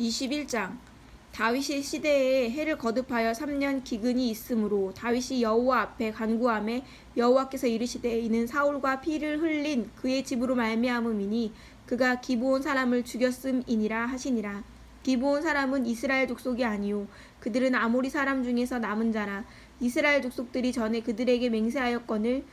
21장. 다윗의 시대에 해를 거듭하여 3년 기근이 있으므로 다윗이 여호와 앞에 간구함에 여호와께서 이르시되 이는 사울과 피를 흘린 그의 집으로 말미암음이니 그가 기브온 사람을 죽였음이니라 하시니라. 기브온 사람은 이스라엘 족속이 아니요 그들은 아모리 사람 중에서 남은 자라. 이스라엘 족속들이 전에 그들에게 맹세하였거늘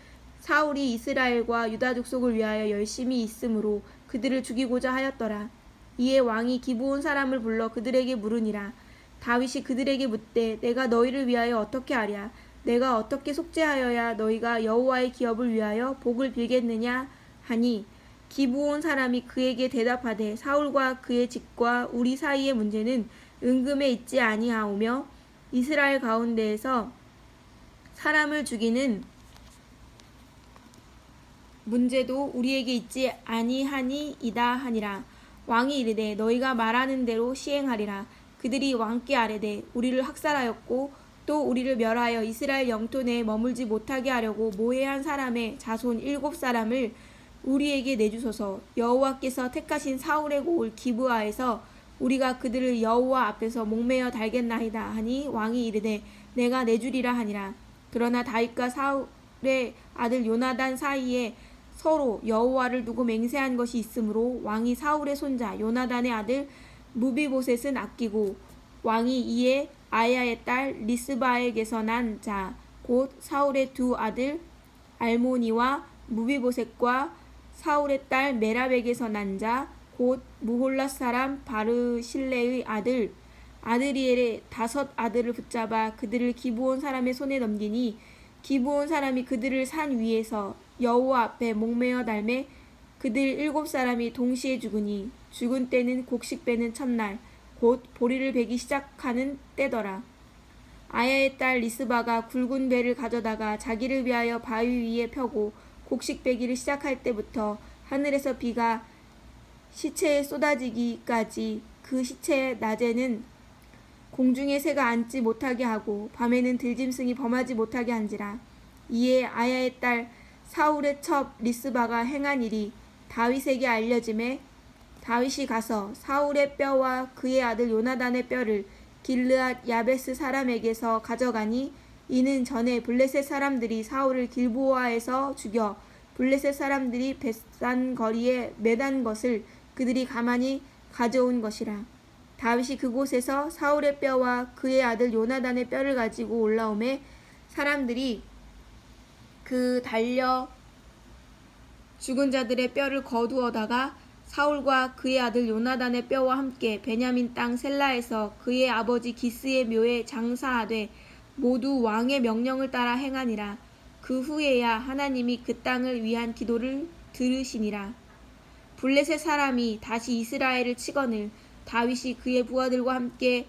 사울이 이스라엘과 유다 족속을 위하여 열심히 있으므로 그들을 죽이고자 하였더라 이에 왕이 기브온 사람을 불러 그들에게 물으니라. 다윗이 그들에게 묻되 내가 너희를 위하여 어떻게 하랴? 내가 어떻게 속죄하여야 너희가 여호와의 기업을 위하여 복을 빌겠느냐? 하니 기브온 사람이 그에게 대답하되 사울과 그의 집과 우리 사이의 문제는 은금에 있지 아니하오며 이스라엘 가운데에서 사람을 죽이는 문제도 우리에게 있지 아니하니이다 하니라 왕이 이르되 너희가 말하는 대로 시행하리라. 그들이 왕께 아뢰되 우리를 학살하였고 또 우리를 멸하여 이스라엘 영토 내에 머물지 못하게 하려고 모해한 사람의 자손 일곱 사람을 우리에게 내주소서. 여호와께서 택하신 사울의 고을 기브아에서 우리가 그들을 여호와 앞에서 목매어 달겠나이다 하니 왕이 이르되 내가 내주리라 하니라. 그러나 다윗과 사울의 아들 요나단 사이에 서로 여호와를 두고 맹세한 것이 있으므로 왕이 사울의 손자 요나단의 아들 무비보셋은 아끼고 왕이 이에 아야의 딸 리스바에게서 난 자 곧 사울의 두 아들 알모니와 무비보셋과 사울의 딸 메랍에게서 난 자 곧 무홀라 사람 바르실레의 아들 아드리엘의 다섯 아들을 붙잡아 그들을 기브온 사람의 손에 넘기니 기브온 사람이 그들을 산 위에서 여호와 앞에 목매어 달매 그들 일곱 사람이 동시에 죽으니 죽은 때는 곡식 빼는 첫날 곧 보리를 베기 시작하는 때더라. 아야의 딸 리스바가 굵은 배를 가져다가 자기를 위하여 바위 위에 펴고 곡식 빼기를 시작할 때부터 하늘에서 비가 시체에 쏟아지기까지 그 시체의 낮에는 공중에 새가 앉지 못하게 하고 밤에는 들짐승이 범하지 못하게 한지라 이에 아야의 딸 사울의 첩 리스바가 행한 일이 다윗에게 알려짐에 다윗이 가서 사울의 뼈와 그의 아들 요나단의 뼈를 길르앗 야베스 사람에게서 가져가니 이는 전에 블레셋 사람들이 사울을 길보아에서 죽여 블레셋 사람들이 벳산 거리에 매단 것을 그들이 가만히 가져온 것이라. 다윗이 그곳에서 사울의 뼈와 그의 아들 요나단의 뼈를 가지고 올라오매 사람들이 그 달려 죽은 자들의 뼈를 거두어다가 사울과 그의 아들 요나단의 뼈와 함께 베냐민 땅 셀라에서 그의 아버지 기스의 묘에 장사하되 모두 왕의 명령을 따라 행하니라. 그 후에야 하나님이 그 땅을 위한 기도를 들으시니라. 블레셋 사람이 다시 이스라엘을 치거늘 다윗이 그의 부하들과 함께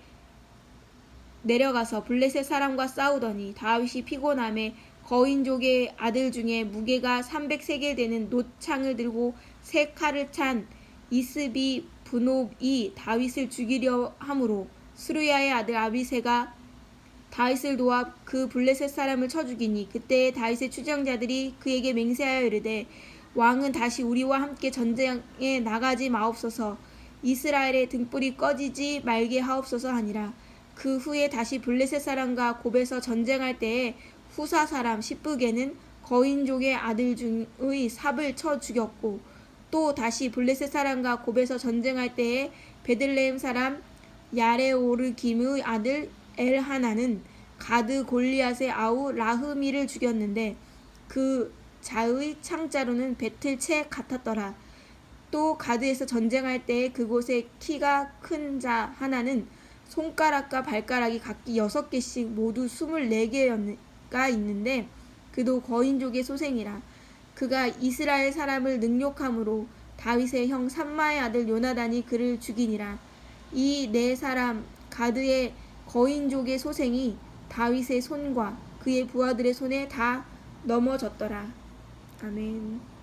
내려가서 블레셋 사람과 싸우더니 다윗이 피곤함에 거인족의 아들 중에 무게가 300세겔 되는 노창을 들고 세 칼을 찬 이스비 분옵이 다윗을 죽이려 함으로 스루야의 아들 아비세가 다윗을 도와 그 블레셋 사람을 쳐 죽이니 그때 다윗의 추정자들이 그에게 맹세하여 이르되 왕은 다시 우리와 함께 전쟁에 나가지 마옵소서. 이스라엘의 등불이 꺼지지 말게 하옵소서 하니라. 그 후에 다시 블레셋 사람과 곱에서 전쟁할 때에 후사 사람 시브게는 거인족의 아들 중의 삽을 쳐 죽였고 또 다시 블레셋 사람과 곱에서 전쟁할 때에 베들레헴 사람 야레오르김의 아들 엘하나는 가드 골리앗의 아우 라흐미를 죽였는데 그 자의 창자로는 채 같았더라. 또 가드에서 전쟁할 때에 그곳에 키가 큰 자 하나는 손가락과 발가락이 각기 여섯 개씩 모두 스물네 개 가 있는데 그도 거인족의 소생이라. 그가 이스라엘 사람을 능욕함으로 다윗의 형 삼마의 아들 요나단이 그를 죽이니라. 이 네 사람 가드의 거인족의 소생이 다윗의 손과 그의 부하들의 손에 다 넘어졌더라. 아멘.